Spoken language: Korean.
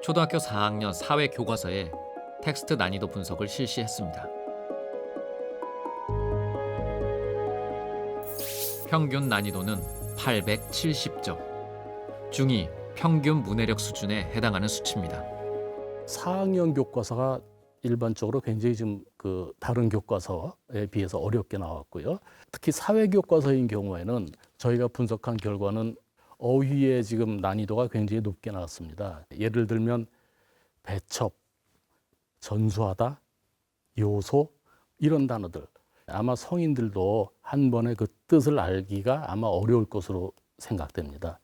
초등학교 4학년 사회 교과서에 텍스트 난이도 분석을 실시했습니다. 평균 난이도는 870점. 중2 평균 문해력 수준에 해당하는 수치입니다. 4학년 교과서가 일반적으로 굉장히 좀그 다른 교과서에 비해서 어렵게 나왔고요. 특히 사회 교과서인 경우에는 저희가 분석한 결과는 어휘의 지금 난이도가 굉장히 높게 나왔습니다. 예를 들면 배첩, 전수하다, 요소 이런 단어들 아마 성인들도 한 번에 그 뜻을 알기가 아마 어려울 것으로 생각됩니다.